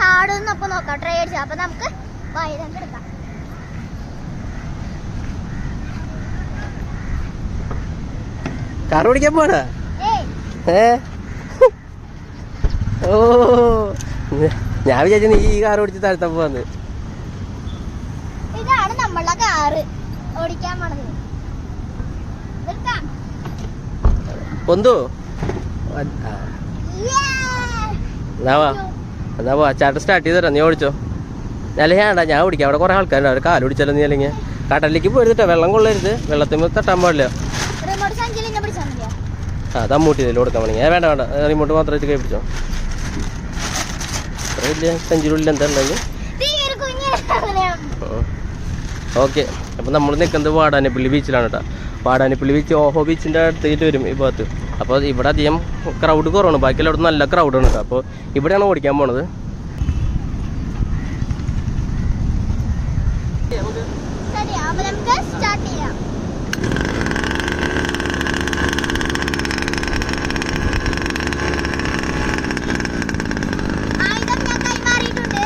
ചാടുന്ന അപ്പൊ നോക്കാം. ട്രൈ അടിച്ചു. അപ്പൊ നമുക്ക് വയലം എടുക്കാം. കാർ ഓടിക്കാൻ പോണ? ഏ? ഓ. ഞാൻ വിചാരിച്ചു നീ ഈ കാർ ഓടിച്ച് താഴ്ത്താൻ പോവാന്ന്. ഇതാണ് നമ്മളെ കാറ്. ഓടിക്കാൻ പോണത്. പൊന്തു. വാ. എന്നാ പോ ചേട്ടൻ സ്റ്റാർട്ട് ചെയ്ത് തരാം. നീ ഓടിച്ചോ. അല്ല ഞാൻ ഞാൻ ഓടിക്കാം അവിടെ കുറേ ആൾക്കാരുണ്ട്. അവർ കാൽ ഓടിച്ചാലോ നീ അല്ലെങ്കിൽ? കടലിലേക്ക് പോയിരുന്നിട്ടോ? വെള്ളം കൊള്ളരുത്. വെള്ളത്തിൽ തട്ടാൻ പാടില്ല. ആ തമ്മൂട്ടി ഇതിൽ കൊടുക്കാൻ വേണമെങ്കിൽ വേണ്ട വേണ്ട. റിമോട്ട് മാത്രം വെച്ച് കൈ പിടിച്ചോ. വലിയ സെഞ്ചുറിയിൽ എന്താ ഉള്ളത്? ഓക്കെ. അപ്പം നമ്മൾ നിൽക്കുന്നത് വാടാനപ്പള്ളി ബീച്ചിലാണ് കേട്ടോ വാടാനപ്പള്ളി ബീച്ച് ഓഹോ ബീച്ചിന്റെ അടുത്തേക്ക് വരും ഈ ഭാഗത്ത്. അപ്പോൾ ഇവിടെ അധികം ക്രൗഡ് കുറവാണ്. ബാക്കിയുള്ള അവിടെ നല്ല ക്രൗഡാണ് കേട്ടോ. അപ്പോൾ ഇവിടെയാണ് ഓടിക്കാൻ പോണത് ശരി അപ്പൊ നമുക്ക് സ്റ്റാർട്ട് ചെയ്യാം ആയുധം ഞാൻ കൈമാറിയിട്ടുണ്ട്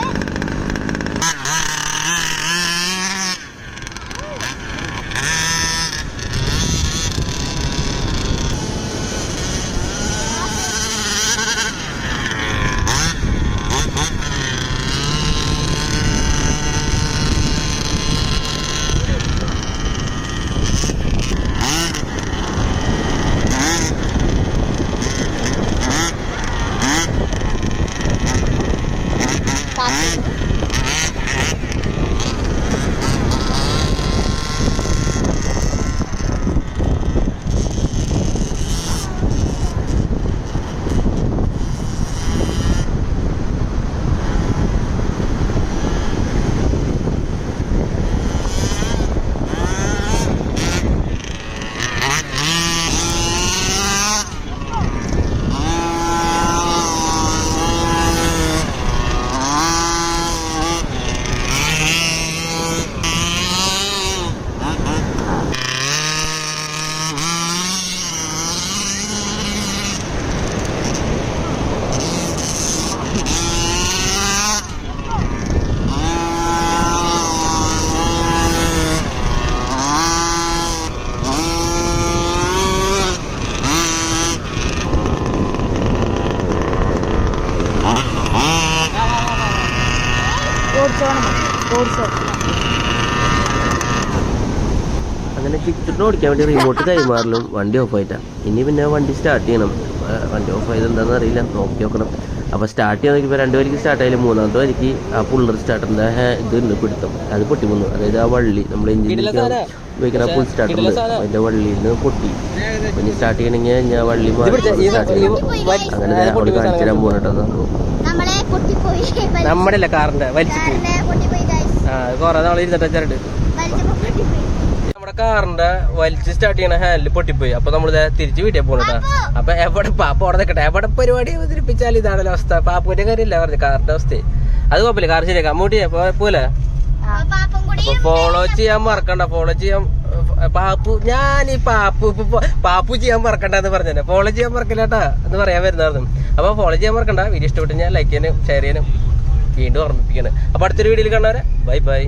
അങ്ങനെ ടിക്കറ്റിന് ഓടിക്കാൻ വേണ്ടി റിമോട്ട് കൈമാറലും വണ്ടി ഓഫ് ആയിട്ടാണ് ഇനി പിന്നെ വണ്ടി സ്റ്റാർട്ട് ചെയ്യണം. വണ്ടി ഓഫ് ആയത് എന്താണെന്ന് അറിയില്ല. നോക്കി നോക്കണം. അപ്പോൾ സ്റ്റാർട്ട് ചെയ്യാൻ നോക്കിയപ്പോൾ രണ്ട് വരിക്ക് സ്റ്റാർട്ട് ആയാലും മൂന്നാമത്തെ വരിക്ക് ആ പുള്ളർ സ്റ്റാർട്ടറിന്റെ ഇതുണ്ട് പിടുത്തം. അത് പൊട്ടി വന്നു. അതായത് ആ വള്ളി നമ്മൾ എഞ്ചിനിലേക്ക് ഉപയോഗിക്കുന്ന ഫുൾ സ്റ്റാർട്ടർ ഉണ്ട്. അതിന്റെ വള്ളിയിൽ നിന്ന് പൊട്ടി. പിന്നെ സ്റ്റാർട്ട് ചെയ്യണമെങ്കിൽ ഞാൻ വള്ളി മാറി സ്റ്റാർട്ട് ചെയ്യണം. അങ്ങനെ അവിടെ കാണിച്ചു തരാൻ പോകട്ടോ നമ്മുടെ അല്ല വലിച്ചിട്ട് കാറിന്റെ പൊട്ടിപ്പോയി ആ കുറേ നാൾ ഇരുന്നിട്ട് നമ്മുടെ കാറിന്റെ വലിച്ച് സ്റ്റാർട്ട് ചെയ്യണ ഹാൻഡിൽ പൊട്ടിപ്പോയി. അപ്പൊ നമ്മൾ തിരിച്ചു വീട്ടിൽ പോകണട്ടാ അപ്പൊ എവിടെ പാപ്പ അവിടെ നിൽക്കട്ടെ എവിടെ പരിപാടി അവതരിപ്പിച്ചാൽ ഇതാണല്ലോ അവസ്ഥ. പാപ്പുവിന്റെ കാര്യമില്ല പറഞ്ഞു കാറിന്റെ അവസ്ഥ. അത് കുഴപ്പമില്ല കാർ ശരിയാക്കാം. അമ്മൂട്ടി പോലെ ഫോളോ ചെയ്യാൻ മറക്കണ്ട ഫോളോ ചെയ്യാൻ പാപ്പു ഞാൻ ഈ പാപ്പു പാപ്പു ചെയ്യാൻ മറക്കണ്ട എന്ന് പറഞ്ഞേ ഫോളോ ചെയ്യാൻ മറക്കില്ലാട്ടാ എന്ന് പറയാൻ വരുന്നതായിരുന്നു. അപ്പൊ ഫോളോ ചെയ്യാൻ മറക്കണ്ട. വീഡിയോ ഇഷ്ടപ്പെട്ട് ഞാൻ ലൈക്ക് ചെയ്യാനും ഷെയർ ചെയ്യാനും വീണ്ടും ഓർമ്മിപ്പിക്കണേ അപ്പൊ അടുത്തൊരു വീഡിയോയിൽ കാണാരെ ബൈ ബൈ